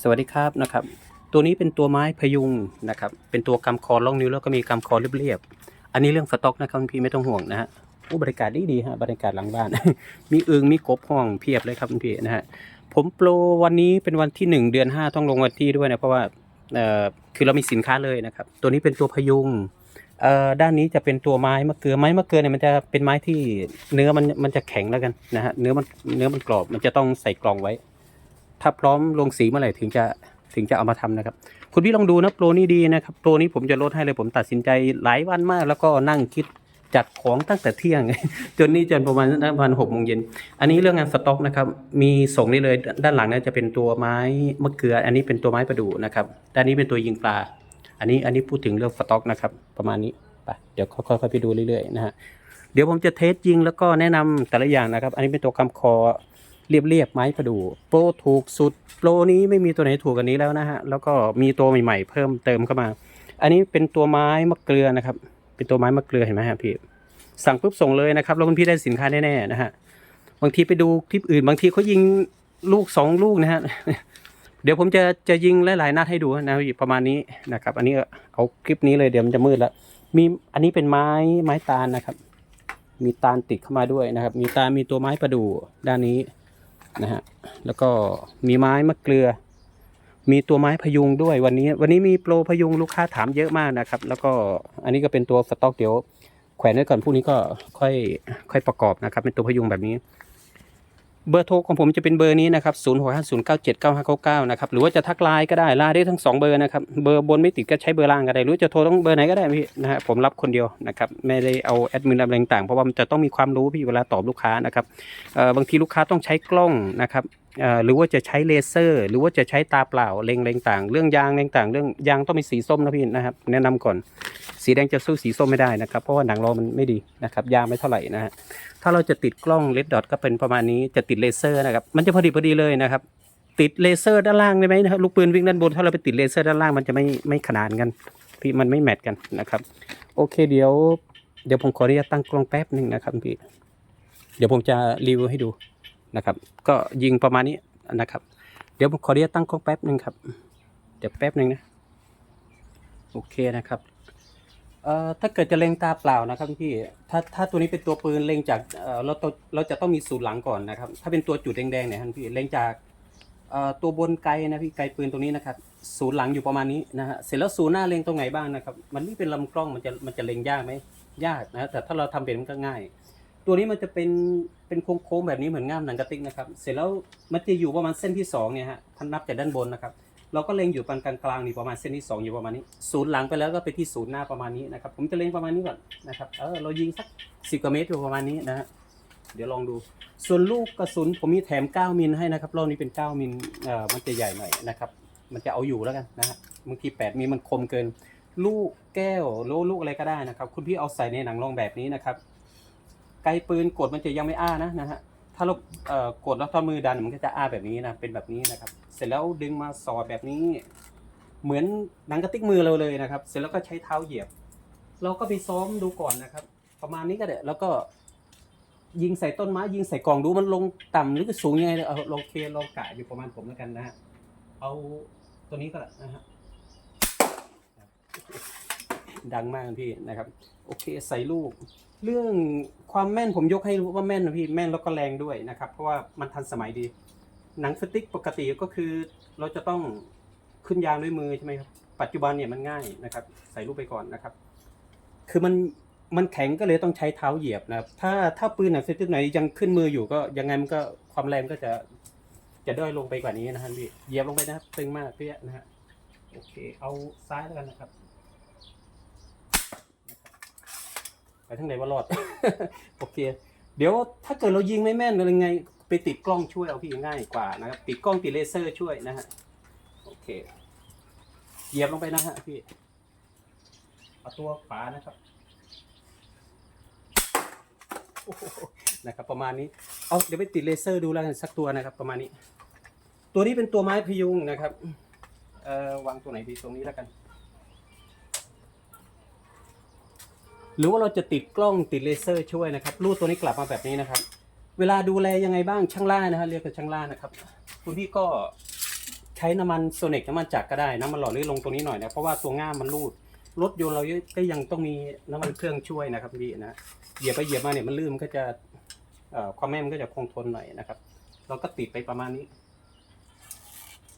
สวัสดีครับนะครับ ตัวนี้เป็นตัวไม้พยุงนะครับ เป็นตัวกำคอล่องนิ้วแล้วก็มีกำคอเรียบๆอันนี้เรื่องสต็อกนะครับพี่ไม่ต้องห่วงนะฮะผู้บริการดีดีๆฮะบรรยากาศหลังบ้าน มีอึงมีกบห้องเพียบเลยครับพี่นะฮะผมโปรวันนี้เป็นวันที่หนึ่งเดือนห้าต้องลงวันที่ด้วยนะเพราะว่าเอ่อคือเรามีสินค้าเลยนะครับ ตัวนี้เป็นตัวพยุงเอ่อด้านนี้จะเป็นตัวไม้มะเกลือไม้มะเกลือเนี่ยมันจะเป็นไม้ที่เนื้อมันมันจะแข็งแล้วกันนะฮะเนื้อมันเนื้อมันกรอบมันจะต้องใส่กล่องไว้ ถ้าพร้อมลงสีเมื่อไหร่ถึงจะถึงจะเอามาทำนะครับ คุณพี่ลองดูนะโปรนี้ดีนะครับโปรนี้ผมจะลดให้เลยผมตัดสินใจหลายวันมาก แล้วก็นั่งคิดจัดของตั้งแต่เที่ยง จนนี่จนประมาณประมาณหกโมงเย็นอันนี้เรื่องงานสต็อกนะครับ มีส่งนี่เลยด้านหลังนะจะเป็นตัวไม้มะเกลือ อันนี้เป็นตัวไม้ประดู่นะครับด้านนี้เป็นตัวยิงปลา อันนี้อันนี้พูดถึงเรื่องสต็อกนะครับ ประมาณนี้ไปเดี๋ยวค่อยๆไปดูเรื่อยๆนะฮะเดี๋ยวผมจะเทสยิงแล้วก็แนะนำแต่ละอย่างนะครับ อันนี้เป็นตัวคำคอ เรียบๆไม้ประดู่โปรถูกสุด โปรนี้ไม่มีตัวไหนถูกกันนี้แล้วนะฮะ แล้วก็มีตัวใหม่ๆ เพิ่มเติมเข้ามา อันนี้เป็นตัวไม้มะเกลือนะครับ เป็นตัวไม้มะเกลือเห็นไหมฮะพี่สั่งปุ๊บส่งเลยนะครับแล้วคุณพี่ได้สินค้าแน่ๆนะฮะบางทีไปดูคลิปอื่น บางทีเขายิงลูกสองลูกนะฮะเดี๋ยวผมจะจะยิงหลายๆนัดให้ดูนะพี่ประมาณนี้นะครับ อันนี้เอาคลิปนี้เลยเดี๋ยวมันจะมืดแล้วมีอันนี้เป็นไม้ไม้ตาลนะครับ มีตาลติดเข้ามาด้วยนะครับ มีตาลมีตัวไม้ประดู่ด้านนี้ นะฮะแล้วก็มีไม้มะเกลือ มีตัวไม้พยุงด้วยวันนี้ วันนี้มีโปรพยุงลูกค้าถามเยอะมากนะครับ แล้วก็อันนี้ก็เป็นตัวสต็อกเดี๋ยวแขวนไว้ก่อนพวกนี้ก็ค่อยค่อยประกอบนะครับ เป็นตัวพยุงแบบนี้ เบอร์โทรของผมจะเป็นเบอร์นี้นะครับ0 6 5 0 9 7 9 5 9 9นะครับ หรือว่าจะทักไลน์ก็ได้ไลน์ได้ทั้งสองเบอร์นะครับ เบอร์บนไม่ติดก็ใช้เบอร์ล่างก็ได้ หรือจะโทรต้องเบอร์ไหนก็ได้พี่นะฮะผมรับคนเดียวนะครับ ไม่ได้เอาแอดมินอะไรต่างๆ เพราะว่ามันจะต้องมีความรู้พี่เวลาตอบลูกค้านะครับ เอ่อบางทีลูกค้าต้องใช้กล้องนะครับ หรือว่าจะใช้เลเซอร์ หรือว่าจะใช้ตาเปล่าเล็งๆต่าง เรื่องยางเล็งต่าง เรื่องยางต้องมีสีส้มนะพี่นะครับ แนะนำก่อน สีแดงจะสู้สีส้มไม่ได้นะครับ เพราะว่าหนังเรามันไม่ดีนะครับยางไม่เท่าไหร่นะฮะถ้าเราจะติดกล้องเลดดอทก็เป็นประมาณนี้จะติดเลเซอร์นะครับมันจะพอดีพอดีเลยนะครับติดเลเซอร์ด้านล่างได้ไหมนะครับลูกปืนวิ่งด้านบนถ้าเราไปติดเลเซอร์ด้านล่างมันจะไม่ไม่ขนานกันพี่มันไม่แมทกันนะครับ โอเคเดี๋ยว เดี๋ยวผมขออนุญาตตั้งกล้องแป๊บหนึ่งนะครับพี่เดี๋ยวผมจะรีวิวให้ดู นะครับ ก็ยิงประมาณนี้นะครับ เดี๋ยวผมขออนุญาตตั้งกล้องแป๊บหนึ่งครับ เดี๋ยวแป๊บหนึ่งนะ โอเคนะครับเอ่อถ้าเกิดจะเล็งตาเปล่านะครับพี่ถ้าถ้าตัวนี้เป็นตัวปืนเล็งจากเอ่อเราต้องเราจะต้องมีศูนย์หลังก่อนนะครับ ถ้าเป็นตัวจุดแดงๆเนี่ยครับพี่เล็งจากเอ่อตัวบนไกลนะพี่ไกลปืนตรงนี้นะครับศูนย์หลังอยู่ประมาณนี้นะฮะเสร็จแล้วศูนย์หน้าเล็งตรงไหนบ้างนะครับ มันไม่เป็นลำกล้องมันจะมันจะเล็งยากไหมยากนะแต่ถ้าเราทำเป็นมันก็ง่าย ตัวนี้มันจะเป็นเป็นโค้งๆแบบนี้เหมือนง่ามหนังกระติกนะครับ เสร็จแล้วมันจะอยู่ประมาณเส้นที่สองเนี่ยฮะท่านนับจากด้านบนนะครับเราก็เล็งอยู่ปานกลางๆนี่ประมาณเส้นที่สองอยู่ประมาณนี้ศูนย์หลังไปแล้วก็ไปที่ศูนย์หน้าประมาณนี้นะครับ ผมจะเล็งประมาณนี้ก่อนนะครับเออเรายิงสักสิบกว่าเมตรอยู่ประมาณนี้นะฮะเดี๋ยวลองดู ส่วนลูกกระสุนผมมีแถม 9 มิลให้นะครับรอบนี้เป็น 9 มิลเอ่อมันจะใหญ่หน่อยนะครับ มันจะเอาอยู่แล้วกันนะฮะบางที8มิลมันคมเกิน ลูกแก้วหรือลูกอะไรก็ได้นะครับ คุณพี่เอาใส่ในหนังรองแบบนี้นะครับ ไกลปืนกดมันจะยังไม่อ้านะนะฮะถ้าเราเอ่อกดแล้วถ้ามือดันมันก็จะอ้าแบบนี้นะเป็นแบบนี้นะครับ เสร็จแล้วดึงมาสอดแบบนี้ เหมือนหนังกระติกมือเราเลยนะครับ เสร็จแล้วก็ใช้เท้าเหยียบ เราก็ไปซ้อมดูก่อนนะครับ ประมาณนี้ก็ได้แล้วก็ ยิงใส่ต้นไม้ยิงใส่กล่องดูมันลงต่ำหรือสูงยังไงเอาลองเคลองกะอยู่ประมาณผมแล้วกันนะฮะเอาตัวนี้ก็ได้นะฮะดังมากพี่นะครับ โอเคใส่ลูก เรื่องความแม่นผมยกให้รู้ว่าแม่นนะพี่แม่นแล้วก็แรงด้วยนะครับ เพราะว่ามันทันสมัยดี หนังสติ๊กปกติก็คือ เราจะต้องขึ้นยางด้วยมือใช่ไหมครับปัจจุบันเนี่ยมันง่ายนะครับ ใส่ลูกไปก่อนนะครับ คือมันมันแข็งก็เลยต้องใช้เท้าเหยียบนะครับ ถ้าถ้าปืนหนังสติ๊กไหนยังขึ้นมืออยู่ก็ยังไงมันก็ความแรงก็จะจะด้อยลงไปกว่านี้นะฮะพี่เหยียบลงไปนะครับตึงมากเปี้ยนะฮะโอเค เอาซ้ายแล้วกันนะครับ ไป ทั้งไหนว่ารอด โอเค เดี๋ยวถ้าเกิดเรายิงไม่แม่นหรือไง ไปติดกล้องช่วยเอาพี่ง่ายกว่านะครับ ติดกล้องติดเลเซอร์ช่วยนะฮะ โอเค เหยียบลงไปนะฮะพี่ เอาตัวขวานะครับนะครับประมาณนี้ เอาเดี๋ยวไปติดเลเซอร์ดูแล้วกันสักตัวนะครับ ประมาณนี้ ตัวนี้เป็นตัวไม้พยุงนะครับ เอ่อวางตัวไหนดีตรงนี้แล้วกัน หรือว่าเราจะติดกล้องติดเลเซอร์ช่วยนะครับรูดตัวนี้กลับมาแบบนี้นะครับ เวลาดูแลยังไงบ้างช่างล่านะฮะเรียกกันช่างล่านะครับ คุณพี่ก็ใช้น้ำมันโซเนกน้ำมันจักรก็ได้น้ำมันหล่อลื่นลงตรงนี้หน่อยนะเพราะว่าตัวง่ามมันรูดรถยนต์เราก็ยังต้องมีน้ำมันเครื่องช่วยนะครับพี่นะเหยียบไปเหยียบมาเนี่ยมันลื่นมันก็จะความแม่มันก็จะคงทนหน่อยนะครับ เราก็ติดไปประมาณนี้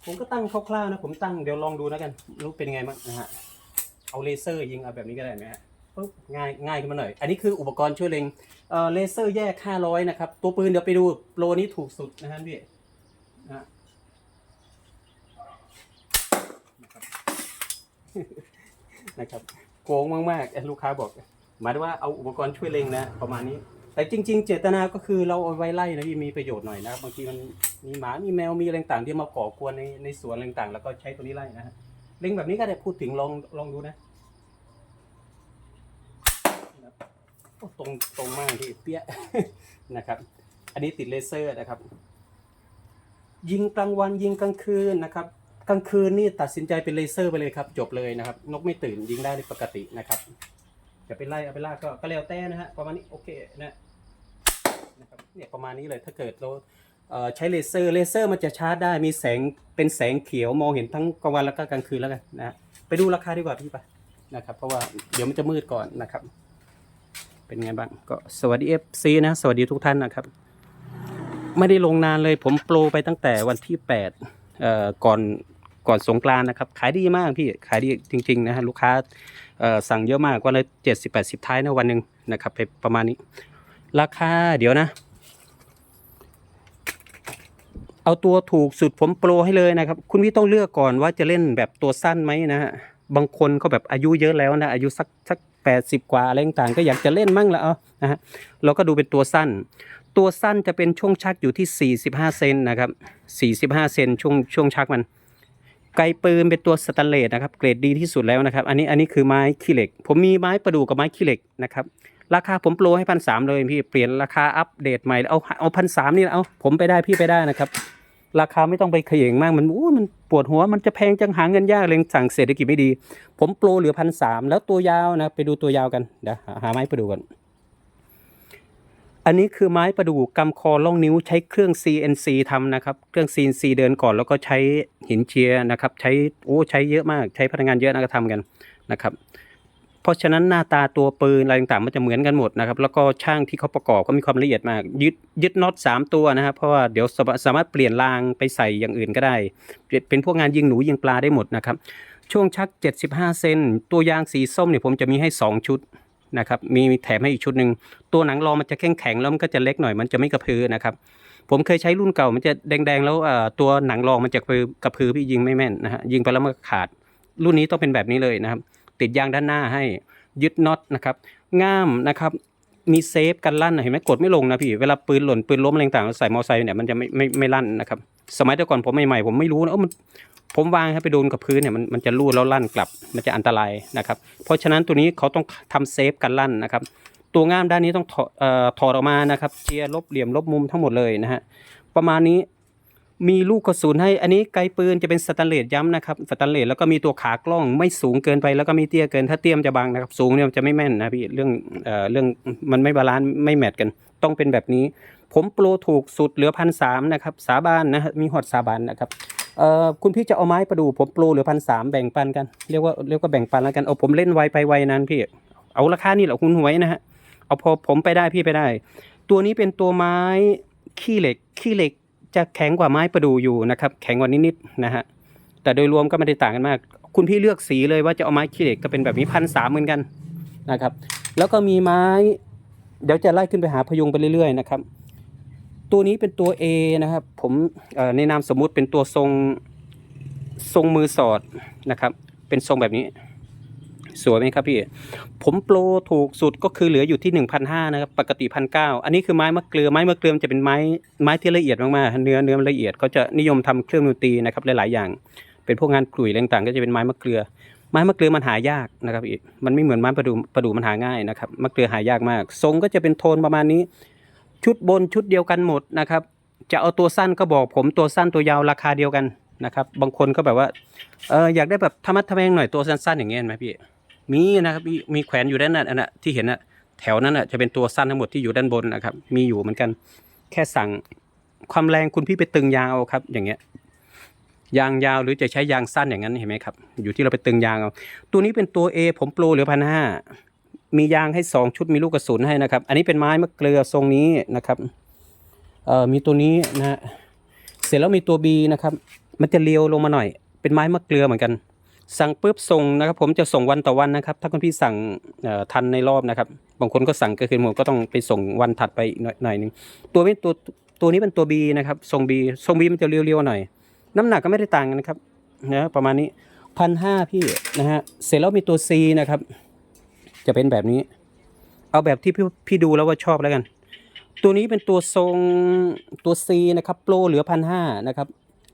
ผมก็ตั้งคร่าวๆนะผมตั้งเดี๋ยวลองดูแล้วกันรู้เป็นไงบ้างนะฮะเอาเลเซอร์ยิงเอาแบบนี้ก็ได้ไหมฮะ ปุ๊บง่ายง่ายขึ้นมาหน่อย อันนี้คืออุปกรณ์ช่วยเล็งเอ่อเลเซอร์แยก 500 นะครับ ตัวปืนเดี๋ยวไปดูโปรนี้ถูกสุดนะฮะพี่นะนะครับนะครับโกงมากๆลูกค้าบอกหมายถึงว่าเอาอุปกรณ์ช่วยเล็งนะประมาณนี้ แต่จริง ๆ เจตนาก็คือเราเอาไว้ไล่นะพี่มีประโยชน์หน่อยนะบางทีมันมีหมามีแมวมีอะไรต่างๆที่มาก่อกวนในในสวนอะไรต่างๆแล้วก็ใช้ตัวนี้ไล่นะฮะเล็งแบบนี้ก็ได้พูดถึงลองลองดูนะโอ้ ตรงตรงมากที่เปี้ยนะครับ อันนี้ติดเลเซอร์นะครับ ยิงกลางวันยิงกลางคืนนะครับกลางคืนนี่ตัดสินใจเป็นเลเซอร์ไปเลยครับ จบเลยนะครับ นกไม่ตื่นยิงได้ปกตินะครับ จะไปไล่เอาไปล่าก็ก็แล้วแต่นะฮะประมาณนี้โอเคนะนะครับเนี่ยประมาณนี้เลยถ้าเกิดเราเใช้เลเซอร์เลเซอร์มันจะชาร์จได้มีแสงเป็นแสงเขียวมองเห็นทั้งกลางวันแล้วก็กลางคืนแล้วกันนะฮะไปดูราคาดีกว่าพี่ไปนะครับ เพราะว่าเดี๋ยวมันจะมืดก่อนนะครับ เป็นไงบ้างก็สวัสดีเอฟซีนะ สวัสดีทุกท่านนะครับ ไม่ได้ลงนานเลยผมโปรไปตั้งแต่วันที่แปดเอ่อก่อนก่อนสงกรานนะครับ ขายดีมากพี่ขายดีจริงๆนะฮะลูกค้าเอ่อสั่งเยอะมากวันละเจ็ดสิบแปดสิบท้ายนะวันหนึ่งนะครับไปประมาณนี้ ราคาเดี๋ยวนะ เอาตัวถูกสุดผมโปรให้เลยนะครับ คุณพี่ต้องเลือกก่อนว่าจะเล่นแบบตัวสั้นไหมนะฮะบางคนเขาแบบอายุเยอะแล้วนะอายุสักสัก แปดสิบกว่าอะไรต่างๆก็อยากจะเล่นมั่งละเอานะฮะเราก็ดูเป็นตัวสั้น ตัวสั้นจะเป็นช่วงชักอยู่ที่ 45 เซนนะครับ 45 เซนช่วงช่วงชักมัน ไกปืนเป็นตัวสแตนเลสนะครับ เกรดดีที่สุดแล้วนะครับ อันนี้อันนี้คือไม้ขี้เหล็ก ผมมีไม้ประดู่กับไม้ขี้เหล็กนะครับราคาผมโปรให้พันสามเลยพี่เปลี่ยนราคาอัปเดตใหม่เอาเอาพันสามนี่เอาผมไปได้พี่ไปได้นะครับ ราคาไม่ต้องไปเขย่งมากมันอู้มันปวดหัวมันจะแพงจังหาเงินยากเลยสั่งเศรษฐกิจไม่ดี ผมโปรเหลือพันสามแล้วตัวยาวนะ ไปดูตัวยาวกันเดี๋ยวหาไม้ประดูกันอันนี้คือไม้ประดู่กำคอล่องนิ้วใช้เครื่อง CNC ทำนะครับ เครื่อง CNC เดินก่อนแล้วก็ใช้หินเจียนะครับ ใช้โอ้ใช้เยอะมาก ใช้พลังงานเยอะนะก็ทำกันนะครับ เพราะฉะนั้นหน้าตาตัวปืนอะไรต่างๆ มันจะเหมือนกันหมดนะครับ แล้วก็ช่างที่เขาประกอบก็มีความละเอียดมาก ยึดยึดน็อตสามตัวนะครับ เพราะว่าเดี๋ยวสามารถสามารถเปลี่ยนรางไปใส่อย่างอื่นก็ได้ เป็นพวกงานยิงหนูยิงปลาได้หมดนะครับ ช่วงชัก 75 เซนตัวยางสีส้มเนี่ยผมจะมีให้ 2 ชุดนะครับ มีแถมให้อีกชุดหนึ่งตัวหนังรอมันจะแข็งแข็งแล้วมันก็จะเล็กหน่อยมันจะไม่กระพือนะครับผมเคยใช้รุ่นเก่ามันจะแดงๆ แล้วตัวหนังรองมันจะกระพือกระพือพี่ยิงไม่แม่นนะฮะยิงไปแล้วมันขาด รุ่นนี้ต้องเป็นแบบนี้เลยนะครับ ติดยางด้านหน้าให้ยึดน็อตนะครับง่ามนะครับมีเซฟกันลั่นเห็นไหมกดไม่ลงนะพี่เวลาปืนหล่นปืนล้มอะไรต่างๆใส่มอไซค์เนี่ยมันจะไม่ไม่ไม่ลั่นนะครับสมัยแต่ก่อนผมใหม่ๆผมไม่รู้นะเออมันผมวางให้ไปโดนกับพื้นเนี่ยมันมันจะลู่แล้วลั่นกลับมันจะอันตรายนะครับเพราะฉะนั้นตัวนี้เขาต้องทำเซฟกันลั่นนะครับตัวง่ามด้านนี้ต้องถอดเอ่อถอดออกมานะครับเจียร์ลบเหลี่ยมลบมุมทั้งหมดเลยนะฮะประมาณนี้ มีลูกกระสุนให้ อันนี้ไกลปืนจะเป็นสแตนเลสย้ำนะครับสแตนเลสแล้วก็มีตัวขากล้องไม่สูงเกินไปแล้วก็ไม่เตี้ยเกิน ถ้าเตี้ยมจะบังนะครับ สูงเนี่ยจะไม่แม่นนะพี่เรื่องเอ่อเรื่องมันไม่บาลานซ์ไม่แมทกัน ต้องเป็นแบบนี้ ผมโปรถูกสุดเหลือพันสามนะครับสาบานนะฮะมีหอดสาบานนะครับเอ่อคุณพี่จะเอาไม้ประดู่ผมโปรเหลือพันสามแบ่งปันกันเรียกว่าเรียกว่าแบ่งปันแล้วกันเอาผมเล่นไวไปไวนั้นพี่เอาราคานี่แหละคุณหวยนะฮะเอาพอผมไปได้พี่ไปได้ ตัวนี้เป็นตัวไม้ขี้เหล็กขี้เหล็ก จะแข็งกว่าไม้ประดู่อยู่นะครับ แข็งกว่านิดๆนะฮะแต่โดยรวมก็ไม่ได้ต่างกันมาก คุณพี่เลือกสีเลยว่าจะเอาไม้ขี้เหล็กก็เป็นแบบนี้พันสามเหมือนกันนะครับ แล้วก็มีไม้ เดี๋ยวจะไล่ขึ้นไปหาพยุงไปเรื่อยๆนะครับ ตัวนี้เป็นตัว A นะครับ ผมในนามสมมุติเป็นตัวทรงทรงมือสอดนะครับ เป็นทรงแบบนี้ สวยไหมครับพี่ ผมโปรถูกสุดก็คือเหลืออยู่ที่ 1,500นะครับ ปกติพันเอันนี้คือไม้มะเกลือ ไม้มะเกลือมันจะเป็นไม้ไม้ที่ละเอียดมากๆ เนื้อเนื้อมันละเอียดเขาจะนิยมทำเครื่องดนตรีนะครับหลายๆอย่าง เป็นพวกงานกลุ่ยต่างๆ ก็จะเป็นไม้มะเกลือ ไม้มะเกลือมันหายากนะครับพี่ มันไม่เหมือนไม้ประดู่ประดู่มันหาง่ายนะครับ มะเกลือหายากมาก ทรงก็จะเป็นโทนประมาณนี้ ชุดบนชุดเดียวกันหมดนะครับ จะเอาตัวสั้นก็บอกผมตัวสั้นตัวยาวราคาเดียวกันนะครับ บางคนก็แบบว่า เอออยากได้แบบธรรมะทแมงหน่อยตัวสั้นๆอย่างเงี้ยไหมพี่ มีนะครับมีมีแขวนอยู่ด้านนั้นอันน่ะที่เห็นน่ะแถวนั้นน่ะจะเป็นตัวสั้นทั้งหมดที่อยู่ด้านบนนะครับ มีอยู่เหมือนกัน แค่สั่งความแรงคุณพี่ไปตึงยาวครับ อย่างเงี้ยยางยาวหรือจะใช้ยางสั้นอย่างนั้นเห็นไหมครับ อยู่ที่เราไปตึงยางเอาตัวนี้เป็นตัว A ผมโปรเหลือพันห้ามียางให้สองชุดมีลูกกระสุนให้นะครับ อันนี้เป็นไม้มะเกลือทรงนี้นะครับเอ่อมีตัวนี้นะฮะเสร็จแล้วมีตัว B นะครับ มันจะเลียวลงมาหน่อย เป็นไม้มะเกลือเหมือนกัน สั่งปุ๊บส่งนะครับ ผมจะส่งวันต่อวันนะครับ ถ้าคุณพี่สั่งทันในรอบนะครับ บางคนก็สั่งก็คือผมก็ต้องไปส่งวันถัดไปอีกหน่อยหน่อยหนึงตัวนี้ตัวตัวนี้เป็นตัว B นะครับทรง B ทรง B มันจะเรียวๆหน่อย น้ำหนักก็ไม่ได้ต่างกันนะครับนะประมาณนี้พันห้าพี่นะฮะเสร็จแล้วมีตัว C นะครับ จะเป็นแบบนี้ เอาแบบที่พี่พี่ดูแล้วว่าชอบแล้วกัน ตัวนี้เป็นตัวทรงตัว C นะครับโปรเหลือพันห้านะครับ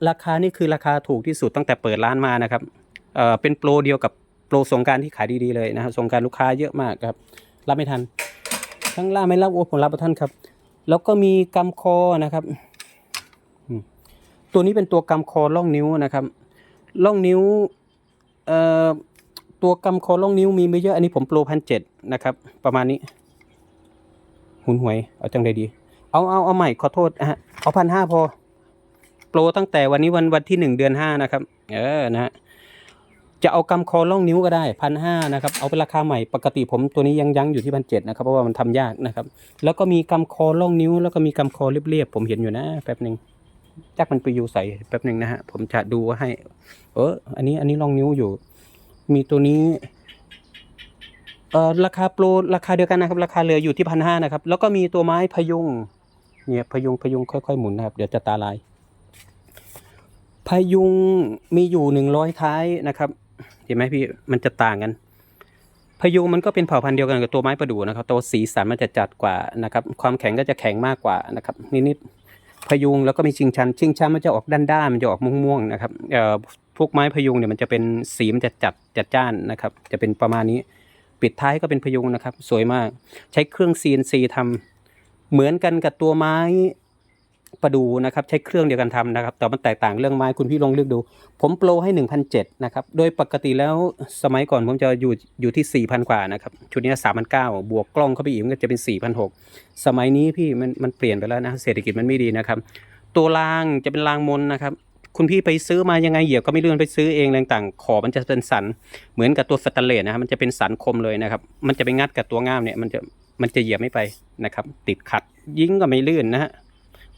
ราคานี่คือราคาถูกที่สุดตั้งแต่เปิดร้านมานะครับ เอ่อเป็นโปรเดียวกับโปรสงการที่ขายดีๆเลยนะครับสงการลูกค้าเยอะมากครับ รับไม่ทันข้งล่าไม่รับโอ้ผมรับปท่านครับ แล้วก็มีกำคอนะครับ ตัวนี้เป็นตัวกำคอล่องนิ้วนะครับ ล่องนิ้วเอ่อตัวกำคอล่องนิ้วมีไม่เยอะ อันนี้ผมโปรพันเจ็ดนะครับ ประมาณนี้ หุนหวย เอาจังไดดี เอาเอาเอาใหม่ขอโทษนะฮะ เอาพันห้าพอ โปรตั้งแต่วันนี้วันวันที่หนึ่งเดือนห้านะครับ เออนะฮะ จะเอากำคอล่องนิ้วก็ได้พันห้านะครับเอาเป็นราคาใหม่ปกติผมตัวนี้ยังยั้งอยู่ที่พันเจ็ดนะครับเพราะว่ามันทำยากนะครับ แล้วก็มีกำคอล่องนิ้ว แล้วก็มีกำคอเรียบๆผมเห็นอยู่นะแป๊บหนึ่งจักมันไปอยู่ใส่แป๊บหนึ่งนะฮะผมจะดูให้ เอออันนี้อันนี้ล่องนิ้วอยู่ มีตัวนี้เอ่อราคาโปรราคาเดียวกันนะครับ ราคาเหลืออยู่ที่พันห้านะครับ แล้วก็มีตัวไม้พยุงเนี่ยพยุงพยุงค่อยๆหมุนนะครับ เดี๋ยวจะตาลายพยุงมีอยู่หนึ่งร้อยท้ายนะครับ เห็นไหมพี่มันจะต่างกันพยุงมันก็เป็นเผ่าพันธุ์เดียวกันกับตัวไม้ประดู่นะครับตัวสีสันมันจะจัดกว่านะครับ ความแข็งก็จะแข็งมากกว่านะครับนิดๆพยุงแล้วก็มีชิงชัน ชิงชันมันจะออกด้านๆมันจะออกม่วงๆนะครับเอ่อพวกไม้พยุงเนี่ยมันจะเป็นสีมันจะจัดจัดจ้านนะครับ จะเป็นประมาณนี้ ปิดท้ายก็เป็นพยุงนะครับ สวยมาก ใช้เครื่อง CNC ทำเหมือนกันกับตัวไม้ ประดูนะครับใช้เครื่องเดียวกันทำนะครับแต่มันแตกต่างเรื่องไม้คุณพี่ลองเลือกดู ผมโปรให้ 1,007นะครับโดยปกติแล้วสมัยก่อนผมจะอยู่อยู่ที่ 4,000 กว่านะครับชุดนี้ 3,900 บวกกล้องเข้าไปอีกมันก็จะเป็น 4,600 สมัยนี้พี่มันมันเปลี่ยนไปแล้วนะเศรษฐกิจมันไม่ดีนะครับ ตัวรางจะเป็นรางมนนะครับคุณพี่ไปซื้อมายังไงเหยียบก็ไม่เลื่อนไปซื้อเองอะไรต่างๆ ขอบมันจะเป็นสันเหมือนกับตัวสแตนเลสนะครับมันจะเป็นสันคมเลยนะครับมันจะไปงัดกับตัวง่ามเนี่ยมันจะมันจะเหยียบไม่ไปนะครับติดขัดยิงก็ไม่ลื่นนะฮะ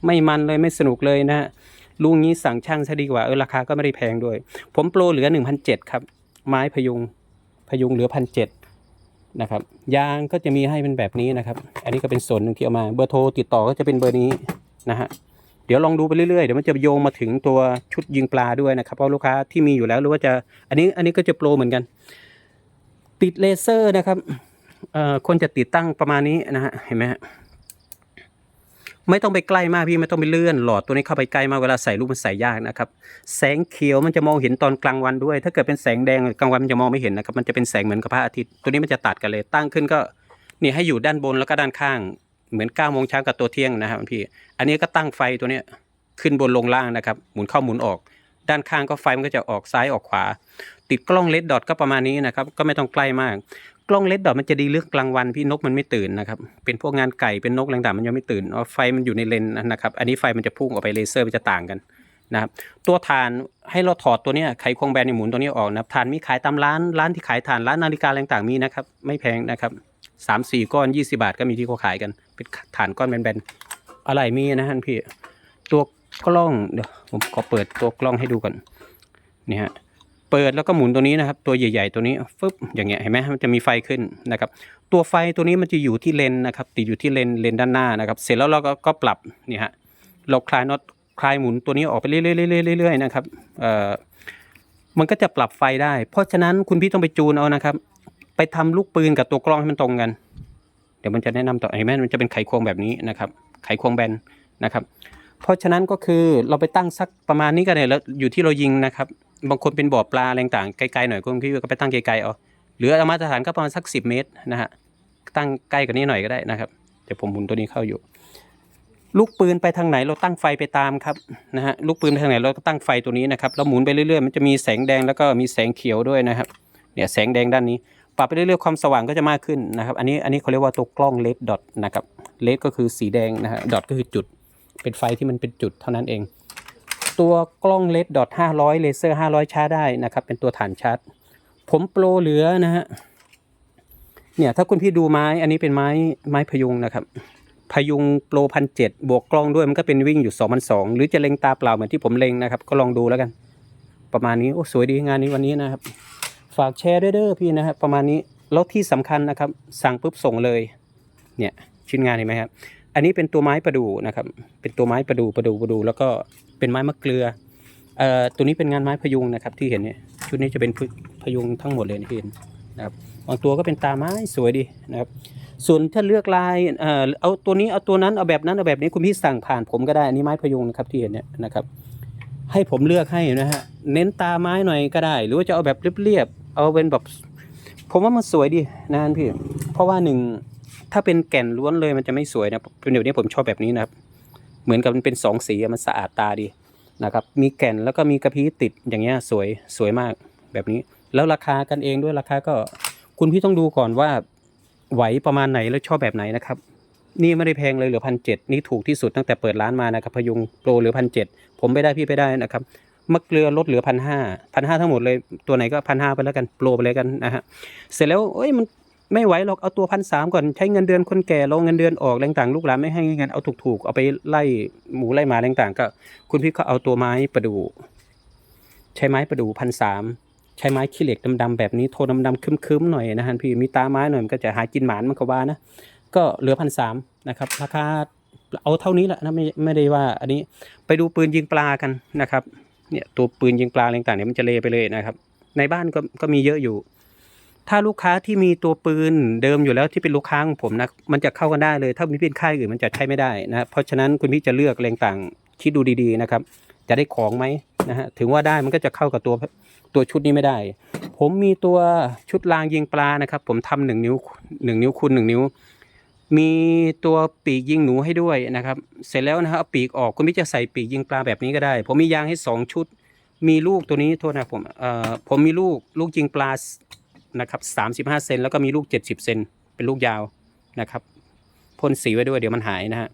ไม่มันเลยไม่สนุกเลยนะฮะลุงนี้สั่งช่างซะดีกว่าเออราคาก็ไม่ได้แพงด้วย ผมโปรเหลือหนึ่งพันเจ็ดครับ ไม้พยุงพยุงเหลือพันเจ็ดนะครับ ยางก็จะมีให้เป็นแบบนี้นะครับ อันนี้ก็เป็นส่วนหนึ่งที่เอามาเบอร์โทรติดต่อก็จะเป็นเบอร์นี้นะฮะเดี๋ยวลองดูไปเรื่อยๆ เดี๋ยวมันจะโยงมาถึงตัวชุดยิงปลาด้วยนะครับ เพราะลูกค้าที่มีอยู่แล้วหรือว่าจะ อันนี้ อันนี้ก็จะโปรเหมือนกัน ติดเลเซอร์นะครับ เอ่อ คนจะติดตั้งประมาณนี้นะฮะ เห็นไหมฮะ ไม่ต้องไปใกล้มากพี่ไม่ต้องไปเลื่อนหลอดตัวนี้เข้าไปใกล้มากเวลาใส่ลูกมันใส่ยากนะครับแสงเขียวมันจะมองเห็นตอนกลางวันด้วย ถ้าเกิดเป็นแสงแดงกลางวันมันจะมองไม่เห็นนะครับมันจะเป็นแสงเหมือนกับพระอาทิตย์ตัวนี้มันจะตัดกันเลยตั้งขึ้นก็นี่ให้อยู่ด้านบนแล้วก็ด้านข้าง เหมือน9ก้าโมงเช้ากับตัวเที่ยงนะครับพี่อันนี้ก็ตั้งไฟตัวนี้ขึ้นบนลงล่างนะครับหมุนเข้าหมุนออก ด้านข้างก็ไฟมันก็จะออกซ้ายออกขวา ติดกล้องเลดดอทก็ประมาณนี้นะครับก็ไม่ต้องใกล้มาก กล้องเลดดอทมันจะดีเรื่องกลางวันพี่นกมันไม่ตื่นนะครับ เป็นพวกงานไก่เป็นนกแรงต่างมันยังไม่ตื่นเพราไฟมันอยู่ในเลนนะครับ อันนี้ไฟมันจะพุ่งออกไปเลเซอร์มันจะต่างกันนะครับตัวฐานให้เราถอดตัวเนี้ยไขควงแบนในหมุนตัวนี้ออกนับฐานมีขายตามร้านร้านที่ขายฐานร้านนาฬิกาอะไรต่างมีนะครับไม่แพงนะครับสามสี่ก้อนยี่สิบาทก็มีที่เขาขายกัน เป็นฐานก้อนแบนๆอะไรมีนะฮะพี่ตัวกล้องเดี๋ยวผมขอเปิดตัวกล้องให้ดูก่อนนี่ฮะ เปิดแล้วก็หมุนตัวนี้นะครับ ตัวใหญ่ๆตัวนี้ฟึบอย่างเงี้ยเห็นไหมมันจะมีไฟขึ้นนะครับ ตัวไฟตัวนี้มันจะอยู่ที่เลนนะครับ ติดอยู่ที่เลนเลนด้านหน้านะครับ เสร็จแล้วเราก็ก็ปรับนี่ฮะเราคลายน็อตคลายหมุนตัวนี้ออกไปเรื่อยๆเรื่อยๆนะครับเอ่อมันก็จะปรับไฟได้ เพราะฉะนั้นคุณพี่ต้องไปจูนเอานะครับ ไปทำลูกปืนกับตัวกล้องให้มันตรงกัน เดี๋ยวมันจะแนะนำต่อเห็นไหมมันจะเป็นไขควงแบบนี้นะครับ ไขควงแบนนะครับ เพราะฉะนั้นก็คือเราไปตั้งสักประมาณนี้ก็ได้แล้วอยู่ที่เรายิงนะครับ บางคนเป็นบ่อปลาอะไรต่างไกลๆหน่อยก็พี่ก็ไปตั้งไกลๆเอาหรือเอามาตรฐานก็ประมาณสักสิบเมตรนะฮะตั้งใกล้กว่านี้หน่อยก็ได้นะครับเดี๋ยวผมหมุนตัวนี้เข้าอยู่ ลูกปืนไปทางไหนเราตั้งไฟไปตามครับนะฮะลูกปืนไปทางไหนเราก็ตั้งไฟตัวนี้นะครับเราหมุนไปเรื่อยๆ มันจะมีแสงแดงแล้วก็มีแสงเขียวด้วยนะครับเนี่ยแสงแดงด้านนี้ปรับไปเรื่อยๆความสว่างก็จะมากขึ้นนะครับ อันนี้อันนี้เขาเรียกว่าตัวกล้องเลดดอทนะครับเลดก็คือสีแดงนะฮะดอทก็คือจุด เป็นไฟที่มันเป็นจุดเท่านั้นเอง ตัวกล้องเลดดอทห้าร้อยเลเซอร์ห้าร้อยชาร์จได้นะครับ เป็นตัวฐานชาร์จ ผมโปรเหลือนะฮะเนี่ยถ้าคุณพี่ดูไม้อันนี้เป็นไม้ไม้พยุงนะครับ พยุงโปรพันเจ็ดบวกกล้องด้วยมันก็เป็นวิ่งอยู่สองพันสองหรือจะเล็งตาเปล่าเหมือนที่ผมเล็งนะครับ ก็ลองดูแล้วกัน ประมาณนี้โอ้สวยดีงานนี้วันนี้นะครับ ฝากแชร์ด้วยเด้อพี่นะครับประมาณนี้แล้วที่สำคัญนะครับ สั่งปุ๊บส่งเลย เนี่ยชิ้นงานเห็นไหมครับอันนี้เป็นตัวไม้ประดู่นะครับ เป็นตัวไม้ประดู่ประดู่ประดู่แล้วก็ เป็นไม้มะเกลือเอ่อตัวนี้เป็นงานไม้พยุงนะครับที่เห็นเนี่ยชุดนี้จะเป็นพยุงทั้งหมดเลยที่เห็นนะครับบางตัวก็เป็นตาไม้สวยดีนะครับ ส่วนถ้าเลือกลายเอ่อเอาตัวนี้เอาตัวนั้นเอาแบบนั้นเอาแบบนี้คุณพี่สั่งผ่านผมก็ได้อันนี้ไม้พยุงนะครับที่เห็นเนี่ยนะครับ ให้ผมเลือกให้นะฮะเน้นตาไม้หน่อยก็ได้ หรือว่าจะเอาแบบเรียบๆเอาเป็นแบบผมว่ามันสวยดีนะพี่เพราะว่าหนึ่งถ้าเป็นแก่นล้วนเลยมันจะไม่สวยนะเป็นเดี๋ยวนี้ผมชอบแบบนี้นะครับ เหมือนกับมันเป็นสองสีมันสะอาดตาดีนะครับมีแก่นแล้วก็มีกระพี้ติดอย่างเงี้ยสวยสวยมากแบบนี้ แล้วราคากันเองด้วยราคาก็คุณพี่ต้องดูก่อนว่าไหวประมาณไหนแล้วชอบแบบไหนนะครับ นี่ไม่ได้แพงเลยเหลือพันเจ็ดนี่ถูกที่สุดตั้งแต่เปิดร้านมานะครับพยุงโปรเหลือพันเจ็ดผมไม่ได้พี่ไปได้นะครับมะเกลือลดเหลือพันห้าพันห้าทั้งหมดเลยตัวไหนก็พันห้าไปแล้วกันโปรไปเลยกันนะฮะเสร็จแล้วเอ้ยมัน ไม่ไหวหรอกเอาตัวพันสามก่อนใช้เงินเดือนคนแก่ลงเงินเดือนออกแรงต่างลูกหลานไม่ให้เงินเอาถูกๆเอาไปไล่หมูไล่หมาแรงต่างก็ คุณพี่ก็เอาตัวไม้ประดู่ใช้ไม้ประดู่พันสามใช้ไม้ขี้เหล็กดำๆแบบนี้โทนดำๆคึมๆหน่อยนะฮะพี่มีตาไม้หน่อยมันก็จะหากินหมานมันก็ว่านะก็เหลือพันสามนะครับราคาเอาเท่านี้แหละนะไม่ไม่ได้ว่าอันนี้ไปดูปืนยิงปลากันนะครับเนี่ยตัวปืนยิงปลาอะไรต่างๆเนี่ยมันจะเลไปเลยนะครับ ในบ้านก็ก็มีเยอะอยู่ ถ้าลูกค้าที่มีตัวปืนเดิมอยู่แล้วที่เป็นลูกค้าของผมนะมันจะเข้ากันได้เลย ถ้ามีเป็นค่ายอื่นมันจะใช้ไม่ได้นะเพราะฉะนั้นคุณพี่จะเลือกแรงต่างคิดดูดีๆนะครับ จะได้ของไหมนะฮะถึงว่าได้มันก็จะเข้ากับตัวตัวชุดนี้ไม่ได้ ผมมีตัวชุดรางยิงปลานะครับ ผมทำหนึ่งนิ้วหนึ่งนิ้วคูณหนึ่งนิ้ว มีตัวปีกยิงหนูให้ด้วยนะครับ เสร็จแล้วนะครับเอาปีกออกคุณพี่จะใส่ปีกยิงปลาแบบนี้ก็ได้ ผมมียางให้สองชุด มีลูกตัวนี้โทษนะผมเอ่อผมมีลูกลูกยิงปลา นะครับสามสิบห้าเซนแล้วก็มีลูกเจ็ดสิบเซนเป็นลูกยาวนะครับพ่นสีไว้ด้วยเดี๋ยวมันหายนะฮะ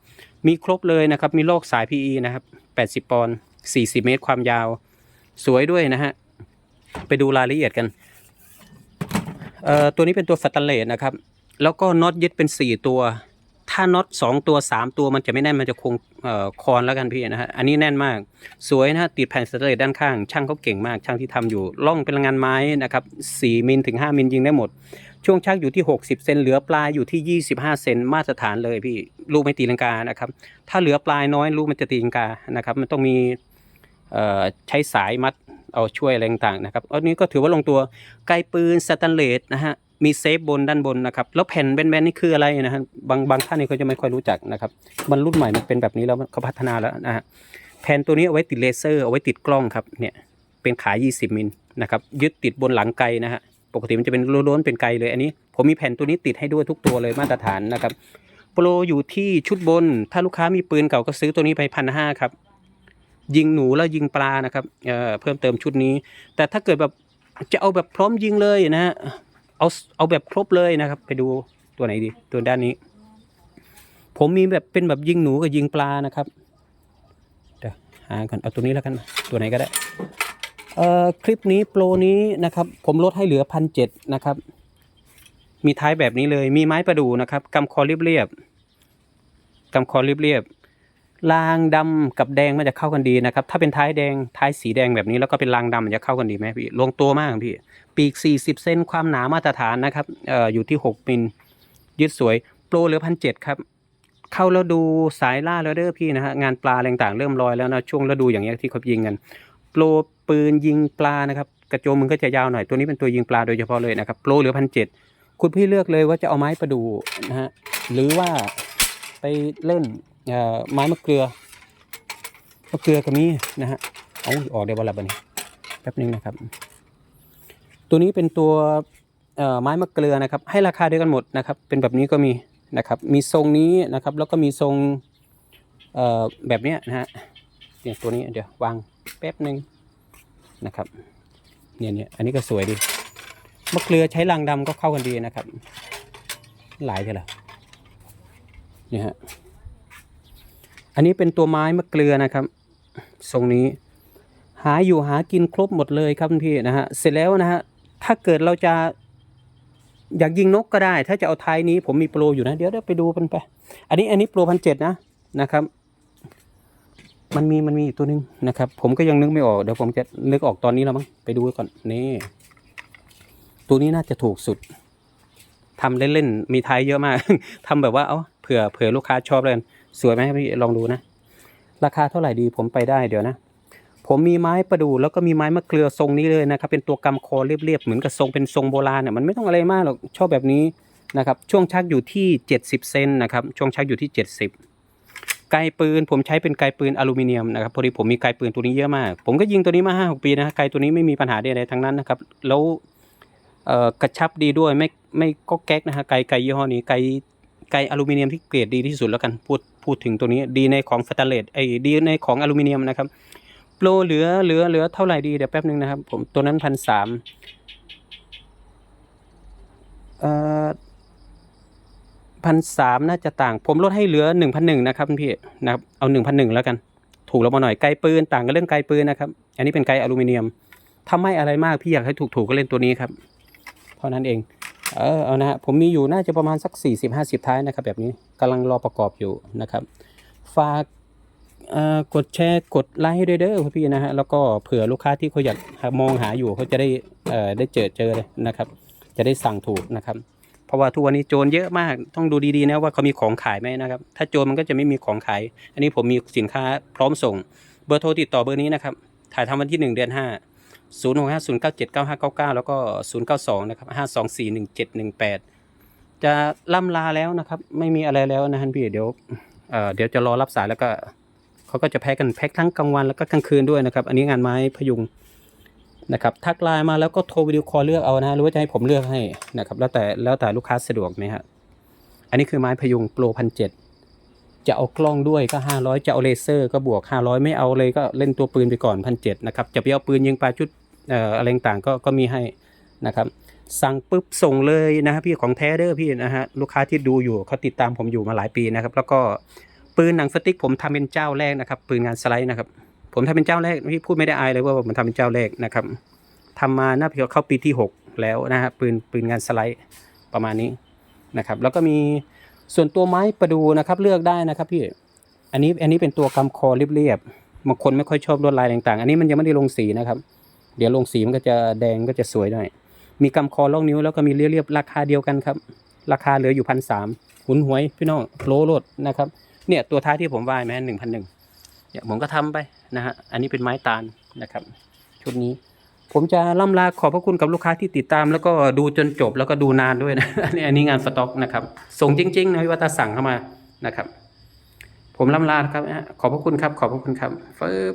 มีครบเลยนะครับมีโลกสาย PE นะครับแปดสิบปอนด์สี่สิเมตรความยาว สวยด้วยนะฮะไปดูรายละเอียดกันเอ่อตัวนี้เป็นตัวสแตนเลสนะครับ แล้วก็น็อตยึดเป็นสี่ตัว ถ้าน็อตสองตัวสามตัวมันจะไม่แน่นมันจะคงเอ่อคอนแล้วกันพี่นะฮะอันนี้แน่นมาก สวยนะติดแผ่นสแตนเลสด้านข้าง ช่างเขาเก่งมาก ช่างที่ทำอยู่ล่องเป็นงานไม้นะครับ4มิลถึง5มิลยิงได้หมด ช่วงชักอยู่ที่ 60 เซนเหลือปลายอยู่ที่ 25 เซนมาตรฐานเลยพี่ลูกไม่ตีลังกานะครับถ้าเหลือปลายน้อยลูกมันจะตีลังกานะครับมันต้องมีใช้สายมัดเอาช่วยอะไรต่างๆนะครับอันนี้ก็ถือว่าลงตัวไกลปืนสแตนเลสนะฮะ มีเซฟบนด้านบนนะครับ แล้วแผ่นแบนๆนี่คืออะไรนะฮะบางบางท่านนี่เขาจะไม่ค่อยรู้จักนะครับ มันรุ่นใหม่มันเป็นแบบนี้แล้วเขาพัฒนาแล้วนะฮะแผ่นตัวนี้เอาไว้ติดเลเซอร์เอาไว้ติดกล้องครับเนี่ยเป็นขา 20 มิลนะครับยึดติดบนหลังไกนะฮะปกติมันจะเป็นล้วนๆเป็นไกเลยอันนี้ ผมมีแผ่นตัวนี้ติดให้ด้วยทุกตัวเลยมาตรฐานนะครับโปรอยู่ที่ชุดบน ถ้าลูกค้ามีปืนเก่าก็ซื้อตัวนี้ไปพันห้าครับยิงหนูแล้วยิงปลานะครับเอ่อเพิ่มเติมชุดนี้ แต่ถ้าเกิดแบบจะเอาแบบพร้อมยิงเลยนะฮะ เอาเอาแบบครบเลยนะครับ ไปดูตัวไหนดีตัวด้านนี้ ผมมีแบบเป็นแบบยิงหนูกับยิงปลานะครับเดี๋ยวหาก่อนเอาตัวนี้แล้วกันตัวไหนก็ได้เอ่อคลิปนี้โปรนี้นะครับ ผมลดให้เหลือพันเจ็ดนะครับ มีท้ายแบบนี้เลยมีไม้ประดู่นะครับกำคอเรียบๆกำคอเรียบๆ รางดำกับแดงมันจะเข้ากันดีนะครับ ถ้าเป็นท้ายแดงท้ายสีแดงแบบนี้แล้วก็เป็นรางดำมันจะเข้ากันดีไหมพี่ลงตัวมากพี่ ปีก 40เซนความหนามาตรฐานนะครับเอ่ออยู่ที่ 6มิลยืดสวยโปรเหลือพันเจ็ดครับ เข้าแล้วดูสายล่าแล้วเด้อพี่นะฮะงานปลาอะไรต่างเริ่มลอยแล้วนะช่วงฤดูอย่างเงี้ยที่เขายิงกันโปรปืนยิงปลานะครับกระโจมมันก็จะยาวหน่อยตัวนี้เป็นตัวยิงปลาโดยเฉพาะเลยนะครับโปรเหลือพันเจ็ดคุณพี่เลือกเลยว่าจะเอาไม้ประดูนะฮะหรือว่าไปเล่น ไม้มะเกลือมะเกลือก็มีนะฮะเอาออกเดี๋ยววันละบันนี้แป๊บนึงนะครับ ตัวนี้เป็นตัวไม้มะเกลือนะครับ ให้ราคาเดียวกันหมดนะครับ เป็นแบบนี้ก็มีนะครับ มีทรงนี้นะครับ แล้วก็มีทรงแบบนี้นะฮะเนี่ยตัวนี้เดี๋ยววางแป๊บหนึ่งนะครับเนี่ยเนี่ยอันนี้ก็สวยดีมะเกลือใช้รางดำก็เข้ากันดีนะครับ หลายเท่าไหร่เนี่ยฮะ อันนี้เป็นตัวไม้มะเกลือนะครับทรงนี้ หาอยู่หากินครบหมดเลยครับพี่นะฮะเสร็จแล้วนะฮะถ้าเกิดเราจะอยากยิงนกก็ได้ ถ้าจะเอาท้ายนี้ผมมีโปรอยู่นะ เดี๋ยวเดี๋ยวไปดูมันไป อันนี้อันนี้โปรพันเจ็ดนะนะครับ มันมีมันมีอีกตัวหนึ่งนะครับ ผมก็ยังนึกไม่ออกเดี๋ยวผมจะนึกออกตอนนี้แล้วมั้งไปดูก่อนนี่ ตัวนี้น่าจะถูกสุดทำเล่นๆมีท้ายเยอะมากทำแบบว่าเอ้าเผื่อเผื่อลูกค้าชอบเลยกัน สวยไหมพี่ลองดูนะ ราคาเท่าไหร่ดีผมไปได้เดี๋ยวนะ ผมมีไม้ประดู่แล้วก็มีไม้มะเกลือทรงนี้เลยนะครับเป็นตัวกำคอเรียบๆเหมือนกับทรงเป็นทรงโบราณเนี่ยมันไม่ต้องอะไรมากหรอกชอบแบบนี้นะครับช่วงชักอยู่ที่ 70 เซนนะครับช่วงชักอยู่ที่ 70 ไกลปืนผมใช้เป็นไกลปืนอลูมิเนียมนะครับพอดีผมมีไกลปืนตัวนี้เยอะมาก ผมก็ยิงตัวนี้มาห้าหกปีนะไกลตัวนี้ไม่มีปัญหาใดๆทั้งนั้นนะครับแล้วกระชับดีด้วยไม่ไม่ก็แก๊กนะฮะไกลไกลยี่ห้อนี้ไกล ไกลอลูมิเนียมที่เกรดดีที่สุดแล้วกันพูดพูดถึงตัวนี้ดีในของสแตนเลสไอ้ดีในของอลูมิเนียมนะครับโปรเหลือเหลือเหลือเท่าไหร่ดีเดี๋ยวแป๊บนึงนะครับผมตัวนั้นพันสามเอ่อพันสามน่าจะต่าง ผมลดให้เหลือหนึ่งพันหนึ่งนะครับพี่นะครับเอาหนึ่งพันหนึ่งแล้วกัน ถูกลงมาหน่อยไกลปืนต่างกันเรื่องไกลปืนนะครับ อันนี้เป็นไกลอลูมิเนียมถ้าไม่อะไรมากพี่อยากให้ถูกๆก็เล่นตัวนี้ครับเท่านั้นเอง เออเอานะฮะผมมีอยู่น่าจะประมาณสักสี่สิบห้าสิบท้ายนะครับ แบบนี้กำลังรอประกอบอยู่นะครับ ฝากกดแชร์กดไลค์ด้วยเด้อพี่นะฮะแล้วก็เผื่อลูกค้าที่เขาอยากมองหาอยู่เขาจะได้ได้เจอเจอเลยนะครับ จะได้สั่งถูกนะครับ เพราะว่าทุกวันนี้โจรเยอะมากต้องดูดีๆนะว่าเขามีของขายไหมนะครับ ถ้าโจรมันก็จะไม่มีของขาย อันนี้ผมมีสินค้าพร้อมส่ง เบอร์โทรติดต่อเบอร์นี้นะครับถ่ายทำวันที่ 1 เดือน 5 0 6 5 0 9 7 9 5 9 9 แล้วก็ 092 นะครับ 524 1718 จะล่ำลาแล้วนะครับ ไม่มีอะไรแล้วนะฮันพี่เดี๋ยวเเดี๋ยวจะรอรับสายแล้วก็เขาก็จะแพ็กกันแพ็กทั้งกลางวันแล้วก็กลางคืนด้วยนะครับ อันนี้งานไม้พยุงนะครับทักไลน์มาแล้วก็โทรวิดีโอคอลเลือกเอานะหรือว่าจะให้ผมเลือกให้นะครับแล้วแต่แล้วแต่ลูกค้าสะดวกนะฮะอันนี้คือไม้พยุงโปรพันเจ็ด จะเอากล้องด้วยก็ห้าร้อยจะเอาเลเซอร์ก็บวกห้าร้อยไม่เอาเลยก็เล่นตัวปืนไปก่อนพันเจ็ดนะครับ จะไปเอาปืนยิงปลาชุดเอ่ออะไรต่างก็ก็มีให้นะครับ สั่งปุ๊บส่งเลยนะฮะพี่ของแท้เด้อพี่นะฮะลูกค้าที่ดูอยู่เขาติดตามผมอยู่มาหลายปีนะครับ แล้วก็ปืนหนังสติ๊กผมทำเป็นเจ้าแรกนะครับ ปืนงานสไลด์นะครับ ผมทำเป็นเจ้าแรกพี่พูดไม่ได้อายเลยว่าผมทำเป็นเจ้าแรกนะครับทำมาน่าจะเข้าปีที่ 6 แล้วนะฮะปืนปืนงานสไลด์ประมาณนี้นะครับ แล้วก็มี ส่วนตัวไม้ประดูนะครับเลือกได้นะครับพี่ อันนี้อันนี้เป็นตัวกำคอเรียบๆบางคนไม่ค่อยชอบลวดลายต่างๆ อันนี้มันยังไม่ได้ลงสีนะครับ เดี๋ยวลงสีมันก็จะแดงก็จะสวยหน่อย มีกำคอล่องนิ้วแล้วก็มีเรียบๆราคาเดียวกันครับ ราคาเหลืออยู่พันสามหุนหวยพี่น้องโลโลดนะครับ เนี่ยตัวท้ายที่ผมวายแม้หนึ่งพันหนึ่งเนี่ยผมก็ทำไปนะฮะ อันนี้เป็นไม้ตาลนะครับ ชุดนี้ ผมจะล่ำลาขอบพระคุณกับลูกค้าที่ติดตาม แล้วก็ดูจนจบแล้วก็ดูนานด้วยนะ อันนี้อันนี้งานสต็อกนะครับ ส่งจริงๆนะว่าตสั่งเข้ามานะครับ ผมล่ำลาครับนะฮะขอบพระคุณครับ ขอบพระคุณครับฟึบ